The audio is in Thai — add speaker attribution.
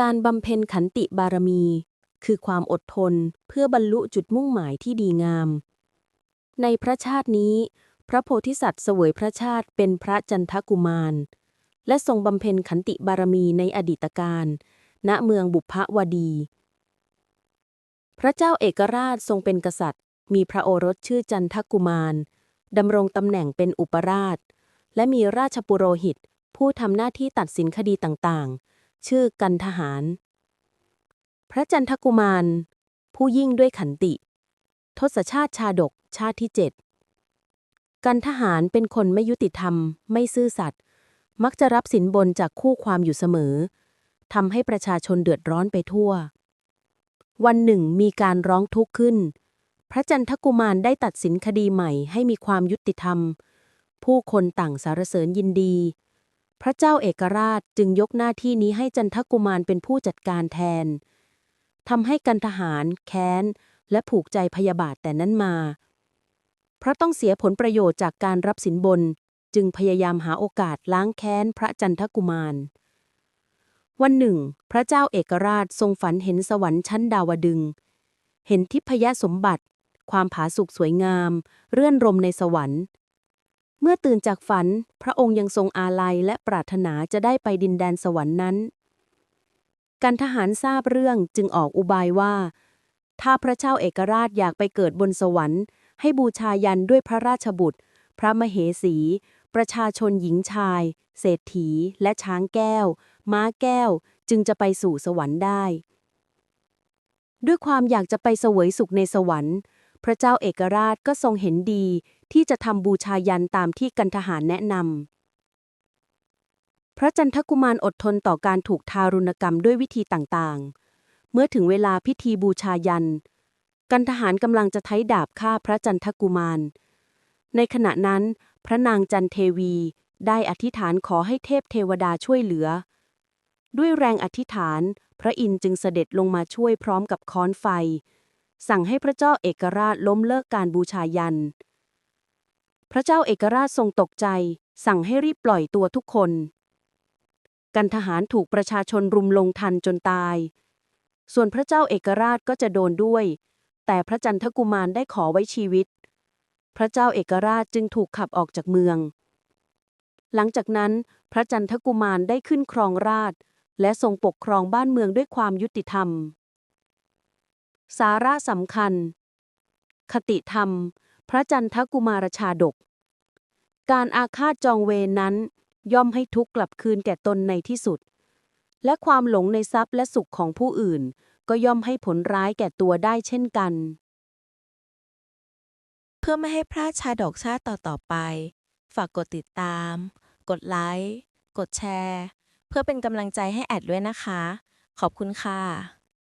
Speaker 1: การบำเพ็ญขันติบารมี คือความอดทนเพื่อบรรลุจุดมุ่งหมายที่ดีงาม ในพระชาตินี้ พระโพธิสัตว์เสวยพระชาติเป็นพระจันทกุมาร และทรงบำเพ็ญขันติบารมีในอดีตการ ณเมืองบุพวดี พระเจ้าเอกราชทรงเป็นกษัตริย์ มีพระโอรสชื่อจันทกุมารดำรงตำแหน่งเป็นอุปราช และมีราชปุโรหิต ผู้ทำหน้าที่ตัดสินคดีต่างๆ ชื่อกันทหาร พระจันทกุมาร ผู้ยิ่งด้วยขันติ ทศชาติชาดกชาติที่เจ็ดกันทหารเป็นคนไม่ยุติธรรม ไม่ซื่อสัตย์มักจะรับสินบนจากคู่ความอยู่เสมอทำให้ประชาชนเดือดร้อนไปทั่ว วันหนึ่งมีการร้องทุกข์ขึ้น พระจันทกุมารได้ตัดสินคดีใหม่ให้มีความยุติธรรม ผู้คนต่างสารเสริญยินดี พระเจ้าเอกราชจึงยกหน้าที่นี้ให้จันทกุมารเป็นผู้จัดการแทนทำให้กันทหาร แค้น และผูกใจพยาบาทแต่นั้นมาเพราะต้องเสียผลประโยชน์จากการรับสินบน จึงพยายามหาโอกาสล้างแค้นพระจันทกุมาร วันหนึ่ง พระเจ้าเอกราชทรงฝันเห็นสวรรค์ชั้นดาวดึง เห็นทิพยสมบัติ ความผาสุกสวยงาม เรื่อนรมในสวรรค์ เมื่อตื่นจากฝัน พระองค์ยังทรงอาลัยและปรารถนาจะได้ไปดินแดนสวรรค์นั้น กันทหารทราบเรื่องจึงออกอุบายว่า ถ้าพระเจ้าเอกราชอยากไปเกิดบนสวรรค์ ให้บูชายันด้วยพระราชบุตร พระมเหสี ประชาชนหญิงชาย เศรษฐี และช้างแก้ว ม้าแก้ว จึงจะไปสู่สวรรค์ได้ ด้วยความอยากจะไปเสวยสุขในสวรรค์ พระเจ้าเอกราชก็ทรงเห็นดี ที่จะทำบูชายันตามที่กันทหารแนะนำ พระจันทกุมารอดทนต่อการถูกทารุณกรรมด้วยวิธีต่างๆ เมื่อถึงเวลาพิธีบูชายัน กันทหารกำลังจะไถ่ดาบฆ่าพระจันทกุมาร ในขณะนั้น พระนางจันเทวี ได้อธิษฐานขอให้เทพเทวดาช่วยเหลือ ด้วยแรงอธิษฐาน พระอินทร์จึงเสด็จลงมาช่วยพร้อมกับค้อนไฟ สั่งให้พระเจ้าเอกราชล้มเลิกการบูชายัน พระเจ้าเอกราชทรงตกใจ สั่งให้รีบปล่อยตัวทุกคน กันทหารถูกประชาชนรุมลงทันจนตาย ส่วนพระเจ้าเอกราชก็จะโดนด้วย แต่พระจันทกุมารได้ขอไว้ชีวิต พระเจ้าเอกราชจึงถูกขับออกจากเมือง หลังจากนั้น พระจันทกุมารได้ขึ้นครองราชและทรงปกครองบ้านเมืองด้วยความยุติธรรม สาระสำคัญ คติธรรม พระจันทกุมารชาดก การอาฆาตจองเวนั้น ย่อมให้ทุกข์กลับคืนแก่ตนในที่สุด และความหลงในทรัพย์และสุขของผู้อื่น ก็ย่อมให้ผลร้ายแก่ตัวได้เช่นกัน
Speaker 2: เพื่อไม่ให้พลาดชาดกชาติต่อๆไป ฝากกดติดตาม กดไลค์ กดแชร์ เพื่อเป็นกำลังใจให้แอดด้วยนะคะ ขอบคุณค่ะ